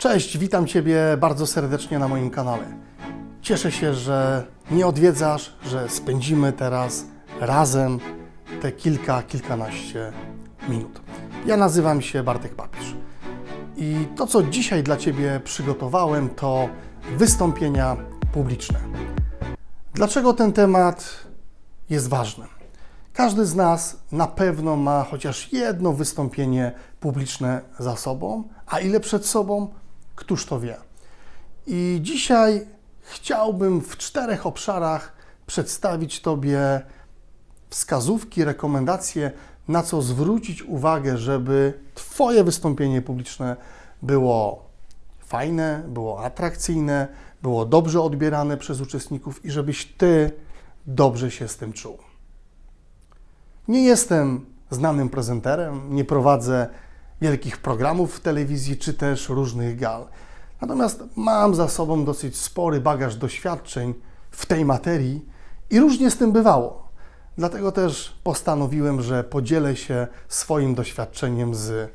Cześć, witam Ciebie bardzo serdecznie na moim kanale. Cieszę się, że nie odwiedzasz, że spędzimy teraz razem te kilka, kilkanaście minut. Ja nazywam się Bartek Papież i to, co dzisiaj dla Ciebie przygotowałem, to wystąpienia publiczne. Dlaczego ten temat jest ważny? Każdy z nas na pewno ma chociaż jedno wystąpienie publiczne za sobą, a ile przed sobą, któż to wie. I dzisiaj chciałbym w czterech obszarach przedstawić Tobie wskazówki, rekomendacje, na co zwrócić uwagę, żeby Twoje wystąpienie publiczne było fajne, było atrakcyjne, było dobrze odbierane przez uczestników i żebyś Ty dobrze się z tym czuł. Nie jestem znanym prezenterem, nie prowadzę wielkich programów w telewizji czy też różnych gal. Natomiast mam za sobą dosyć spory bagaż doświadczeń w tej materii i różnie z tym bywało. Dlatego też postanowiłem, że podzielę się swoim doświadczeniem z,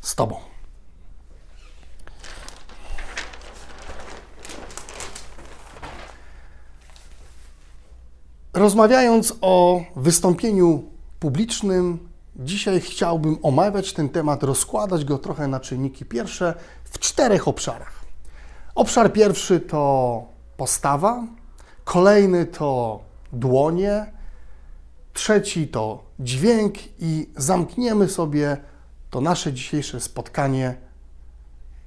z Tobą. Rozmawiając o wystąpieniu publicznym, dzisiaj chciałbym omawiać ten temat, rozkładać go trochę na czynniki pierwsze w czterech obszarach. Obszar pierwszy to postawa, kolejny to dłonie, trzeci to dźwięk i zamkniemy sobie to nasze dzisiejsze spotkanie,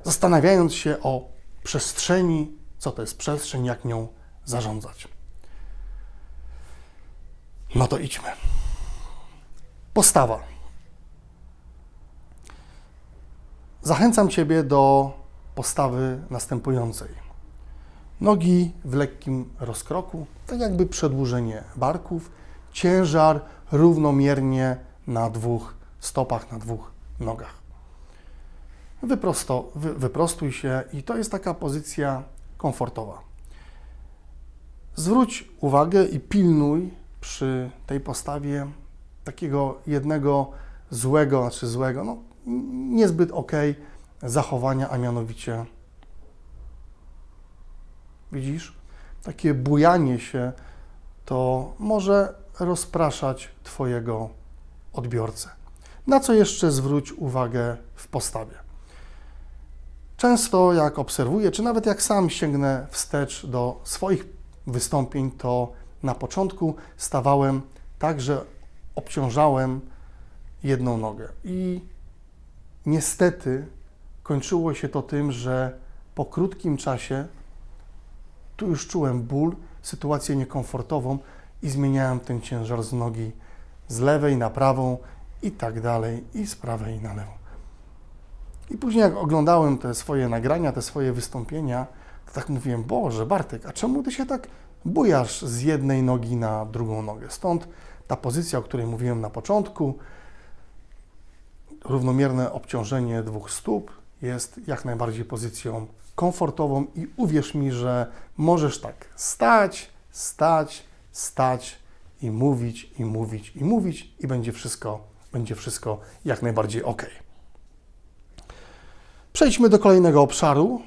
zastanawiając się o przestrzeni, co to jest przestrzeń, jak nią zarządzać. No to idźmy. Postawa. Zachęcam Ciebie do postawy następującej. Nogi w lekkim rozkroku, tak jakby przedłużenie barków, ciężar równomiernie na dwóch stopach, na dwóch nogach. Wyprosto, wy, wyprostuj się i to jest taka pozycja komfortowa. Zwróć uwagę i pilnuj przy tej postawie takiego jednego złego, znaczy złego, no niezbyt ok zachowania, a mianowicie widzisz, takie bujanie się to może rozpraszać Twojego odbiorcę. Na co jeszcze zwróć uwagę w postawie? Często jak obserwuję, czy nawet jak sam sięgnę wstecz do swoich wystąpień, to na początku stawałem tak, że obciążałem jedną nogę. I niestety kończyło się to tym, że po krótkim czasie tu już czułem ból, sytuację niekomfortową i zmieniałem ten ciężar z nogi z lewej na prawą i tak dalej, i z prawej na lewą. I później jak oglądałem te swoje nagrania, te swoje wystąpienia, to tak mówiłem, Boże Bartek, a czemu Ty się tak bujasz z jednej nogi na drugą nogę? Stąd ta pozycja, o której mówiłem na początku, równomierne obciążenie dwóch stóp jest jak najbardziej pozycją komfortową i uwierz mi, że możesz tak stać, stać, stać i mówić, i mówić, i mówić i będzie wszystko, będzie wszystko jak najbardziej ok. Przejdźmy do kolejnego obszaru,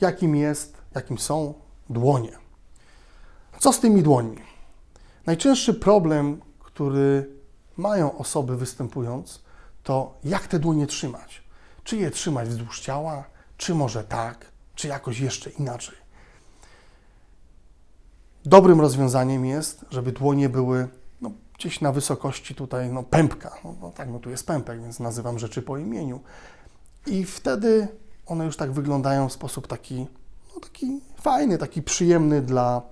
jakim jest, jakim są dłonie. Co z tymi dłońmi? Najczęstszy problem, który mają osoby występując, to jak te dłonie trzymać. Czy je trzymać wzdłuż ciała, czy może tak, czy jakoś jeszcze inaczej. Dobrym rozwiązaniem jest, żeby dłonie były no, gdzieś na wysokości tutaj no, pępka. No, no tak, no tu jest pępek, więc nazywam rzeczy po imieniu. I wtedy one już tak wyglądają w sposób taki, no, taki fajny, taki przyjemny dla,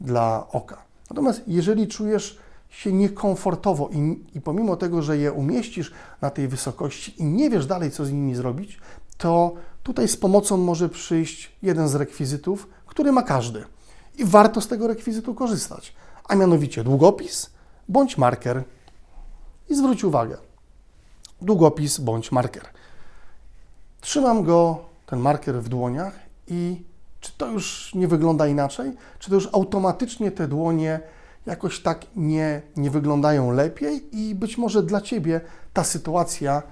dla oka. Natomiast jeżeli czujesz się niekomfortowo i, i pomimo tego, że je umieścisz na tej wysokości i nie wiesz dalej, co z nimi zrobić, to tutaj z pomocą może przyjść jeden z rekwizytów, który ma każdy. I warto z tego rekwizytu korzystać, a mianowicie długopis bądź marker. I zwróć uwagę, długopis bądź marker. Trzymam go, ten marker w dłoniach i czy to już nie wygląda inaczej? Czy to już automatycznie te dłonie jakoś tak nie, nie wyglądają lepiej i być może dla Ciebie ta sytuacja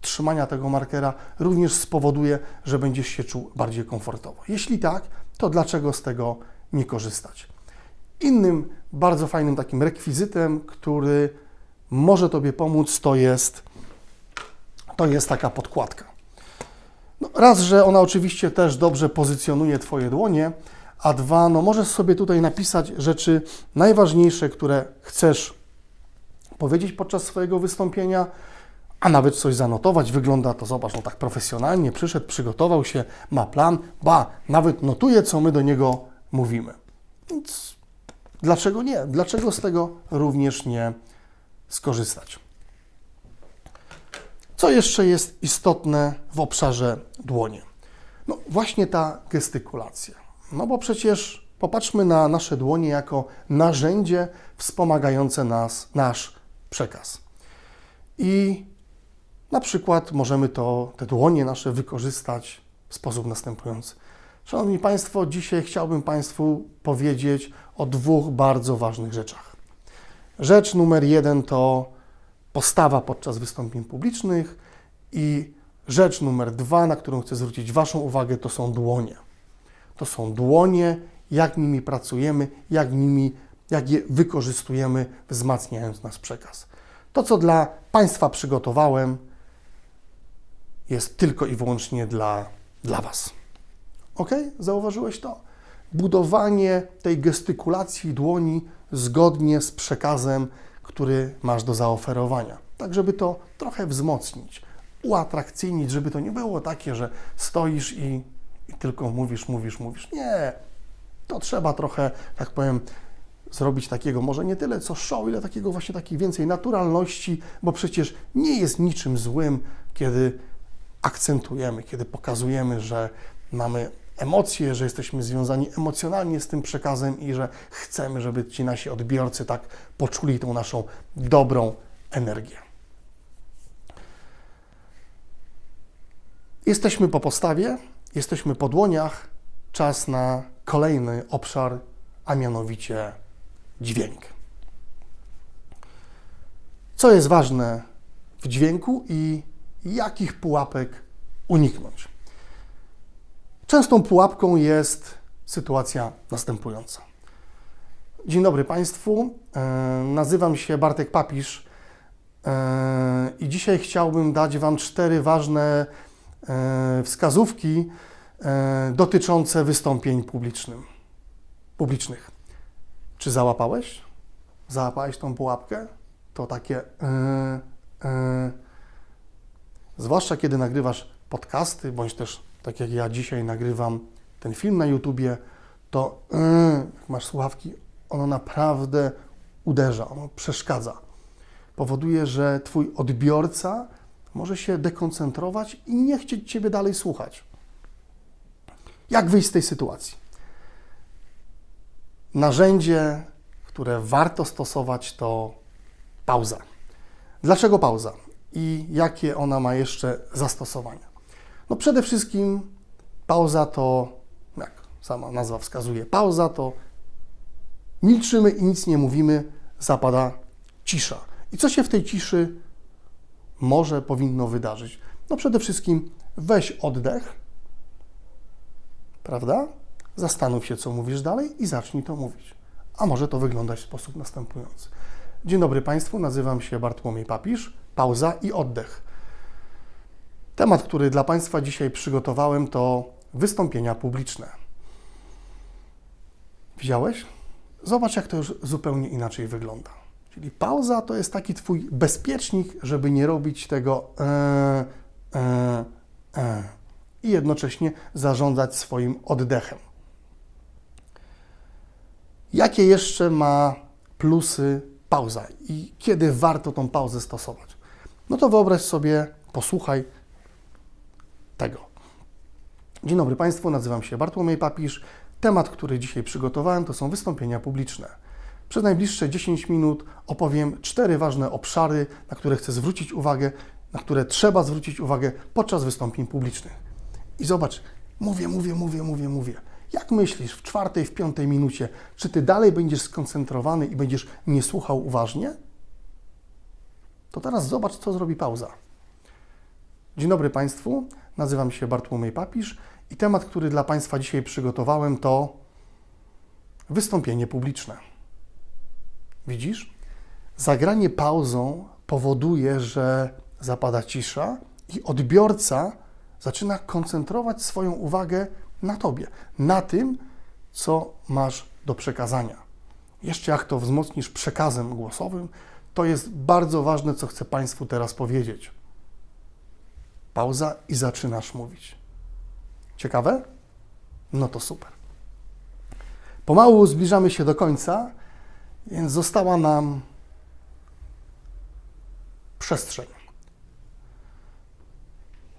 trzymania tego markera również spowoduje, że będziesz się czuł bardziej komfortowo. Jeśli tak, to dlaczego z tego nie korzystać? Innym bardzo fajnym takim rekwizytem, który może Tobie pomóc, to jest, to jest taka podkładka. No, raz, że ona oczywiście też dobrze pozycjonuje Twoje dłonie, a dwa, no możesz sobie tutaj napisać rzeczy najważniejsze, które chcesz powiedzieć podczas swojego wystąpienia, a nawet coś zanotować. Wygląda to, zobacz, no tak profesjonalnie, przyszedł, przygotował się, ma plan, ba, nawet notuje, co my do niego mówimy. Więc dlaczego nie? Dlaczego z tego również nie skorzystać? Co jeszcze jest istotne w obszarze dłonie? No właśnie ta gestykulacja. No bo przecież popatrzmy na nasze dłonie jako narzędzie wspomagające nas, nasz przekaz. I na przykład możemy to, te dłonie nasze wykorzystać w sposób następujący. Szanowni Państwo, dzisiaj chciałbym Państwu powiedzieć o dwóch bardzo ważnych rzeczach. Rzecz numer jeden to postawa podczas wystąpień publicznych i rzecz numer dwa, na którą chcę zwrócić Waszą uwagę, to są dłonie. To są dłonie, jak nimi pracujemy, jak nimi, jak je wykorzystujemy, wzmacniając nasz przekaz. To, co dla Państwa przygotowałem, jest tylko i wyłącznie dla, dla Was. Ok? Zauważyłeś to? Budowanie tej gestykulacji dłoni zgodnie z przekazem, który masz do zaoferowania. Tak, żeby to trochę wzmocnić, uatrakcyjnić, żeby to nie było takie, że stoisz i, i tylko mówisz, mówisz, mówisz. Nie. To trzeba trochę, tak powiem, zrobić takiego, może nie tyle co show, ile takiego właśnie takiej więcej naturalności, bo przecież nie jest niczym złym, kiedy akcentujemy, kiedy pokazujemy, że mamy emocje, że jesteśmy związani emocjonalnie z tym przekazem i że chcemy, żeby ci nasi odbiorcy tak poczuli tą naszą dobrą energię. Jesteśmy po postawie, jesteśmy po dłoniach, czas na kolejny obszar, a mianowicie dźwięk. Co jest ważne w dźwięku i jakich pułapek uniknąć? Częstą pułapką jest sytuacja następująca. Dzień dobry Państwu, e, nazywam się Bartek Papisz e, i dzisiaj chciałbym dać Wam cztery ważne e, wskazówki dotyczące wystąpień publicznym, publicznych. Czy załapałeś? Załapałeś tą pułapkę? To takie. Yy, yy. Zwłaszcza kiedy nagrywasz podcasty, bądź też tak jak ja dzisiaj nagrywam ten film na YouTubie, to yy, jak masz słuchawki, ono naprawdę uderza, ono przeszkadza. Powoduje, że Twój odbiorca może się dekoncentrować i nie chcieć Ciebie dalej słuchać. Jak wyjść z tej sytuacji? Narzędzie, które warto stosować, to pauza. Dlaczego pauza? I jakie ona ma jeszcze zastosowania? No przede wszystkim pauza to, jak sama nazwa wskazuje, pauza to milczymy i nic nie mówimy, zapada cisza. I co się w tej ciszy może, powinno wydarzyć? No przede wszystkim weź oddech, prawda? Zastanów się, co mówisz dalej i zacznij to mówić. A może to wyglądać w sposób następujący. Dzień dobry Państwu, nazywam się Bartłomiej Papisz. Pauza i oddech. Temat, który dla Państwa dzisiaj przygotowałem, to wystąpienia publiczne. Widziałeś? Zobacz, jak to już zupełnie inaczej wygląda. Czyli pauza to jest taki Twój bezpiecznik, żeby nie robić tego e, e, e, i jednocześnie zarządzać swoim oddechem. Jakie jeszcze ma plusy pauza i kiedy warto tą pauzę stosować? No to wyobraź sobie, posłuchaj tego. Dzień dobry Państwu, nazywam się Bartłomiej Papisz. Temat, który dzisiaj przygotowałem, to są wystąpienia publiczne. Przez najbliższe 10 minut opowiem cztery ważne obszary, na które chcę zwrócić uwagę, na które trzeba zwrócić uwagę podczas wystąpień publicznych. I zobacz, mówię, mówię, mówię, mówię, mówię. Jak myślisz w czwartej, w piątej minucie, czy ty dalej będziesz skoncentrowany i będziesz mnie słuchał uważnie? To teraz zobacz, co zrobi pauza. Dzień dobry Państwu, nazywam się Bartłomiej Papisz i temat, który dla Państwa dzisiaj przygotowałem to wystąpienie publiczne. Widzisz? Zagranie pauzą powoduje, że zapada cisza i odbiorca zaczyna koncentrować swoją uwagę na Tobie, na tym, co masz do przekazania. Jeszcze jak to wzmocnisz przekazem głosowym, to jest bardzo ważne, co chcę Państwu teraz powiedzieć. Pauza i zaczynasz mówić. Ciekawe? No to super. Pomału zbliżamy się do końca, więc została nam przestrzeń.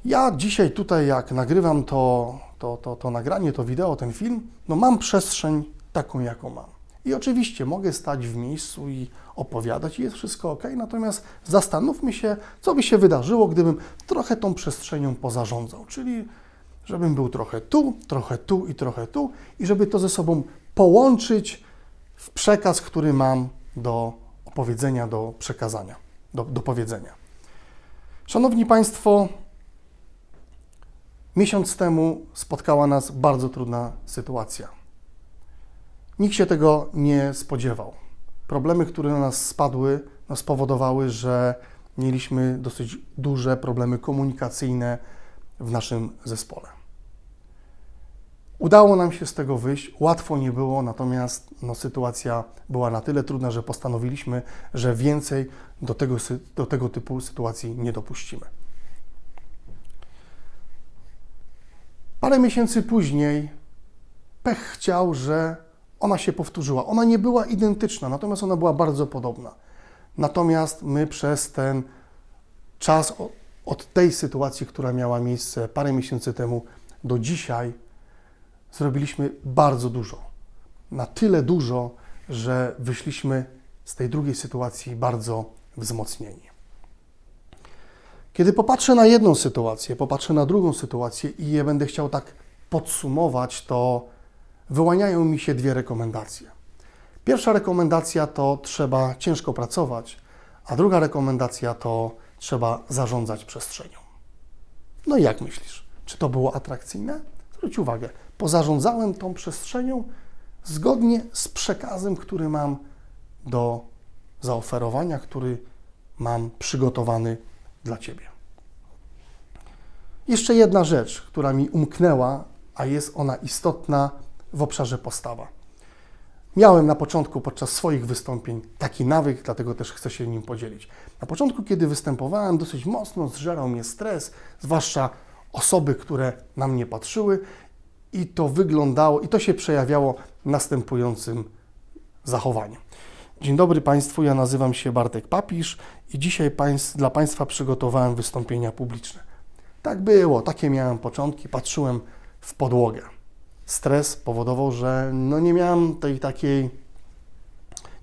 Ja dzisiaj tutaj, jak nagrywam to, to, to, to nagranie, to wideo, ten film, no mam przestrzeń taką, jaką mam. I oczywiście mogę stać w miejscu i opowiadać i jest wszystko ok, natomiast zastanówmy się, co by się wydarzyło, gdybym trochę tą przestrzenią pozarządzał, czyli żebym był trochę tu, trochę tu i trochę tu i żeby to ze sobą połączyć w przekaz, który mam do opowiedzenia, do przekazania, do, do powiedzenia. Szanowni Państwo, miesiąc temu spotkała nas bardzo trudna sytuacja. Nikt się tego nie spodziewał. Problemy, które na nas spadły, no spowodowały, że mieliśmy dosyć duże problemy komunikacyjne w naszym zespole. Udało nam się z tego wyjść. Łatwo nie było, natomiast no, sytuacja była na tyle trudna, że postanowiliśmy, że więcej do tego, do tego typu sytuacji nie dopuścimy. Parę miesięcy później pech chciał, że ona się powtórzyła. Ona nie była identyczna, natomiast ona była bardzo podobna. Natomiast my przez ten czas od, tej sytuacji, która miała miejsce parę miesięcy temu do dzisiaj, zrobiliśmy bardzo dużo. Na tyle dużo, że wyszliśmy z tej drugiej sytuacji bardzo wzmocnieni. Kiedy popatrzę na jedną sytuację, popatrzę na drugą sytuację i je będę chciał tak podsumować, to wyłaniają mi się dwie rekomendacje. Pierwsza rekomendacja to trzeba ciężko pracować, a druga rekomendacja to trzeba zarządzać przestrzenią. No i jak myślisz? Czy to było atrakcyjne? Zwróć uwagę, pozarządzałem tą przestrzenią zgodnie z przekazem, który mam do zaoferowania, który mam przygotowany dla Ciebie. Jeszcze jedna rzecz, która mi umknęła, a jest ona istotna w obszarze postawa. Miałem na początku podczas swoich wystąpień taki nawyk, dlatego też chcę się nim podzielić. Na początku, kiedy występowałem, dosyć mocno zżerał mnie stres, zwłaszcza osoby, które na mnie patrzyły, i to wyglądało, i to się przejawiało następującym zachowaniem. Dzień dobry Państwu, ja nazywam się Bartek Papisz i dzisiaj państw, dla Państwa przygotowałem wystąpienia publiczne. Tak było, takie miałem początki, patrzyłem w podłogę. Stres powodował, że no nie miałem tej takiej,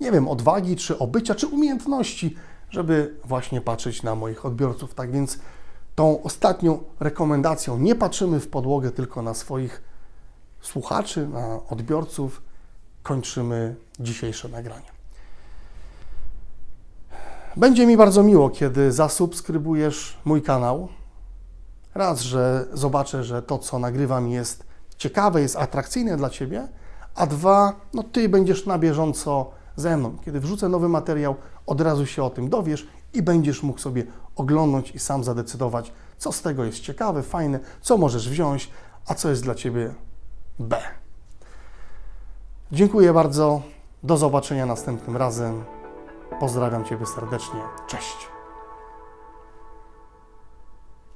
nie wiem, odwagi, czy obycia, czy umiejętności, żeby właśnie patrzeć na moich odbiorców. Tak więc tą ostatnią rekomendacją nie patrzymy w podłogę, tylko na swoich słuchaczy, na odbiorców, kończymy dzisiejsze nagranie. Będzie mi bardzo miło, kiedy zasubskrybujesz mój kanał. Raz, że zobaczę, że to, co nagrywam, jest ciekawe, jest atrakcyjne dla Ciebie, a dwa, no Ty będziesz na bieżąco ze mną. Kiedy wrzucę nowy materiał, od razu się o tym dowiesz i będziesz mógł sobie oglądać i sam zadecydować, co z tego jest ciekawe, fajne, co możesz wziąć, a co jest dla Ciebie B. Dziękuję bardzo. Do zobaczenia następnym razem. Pozdrawiam Ciebie serdecznie. Cześć.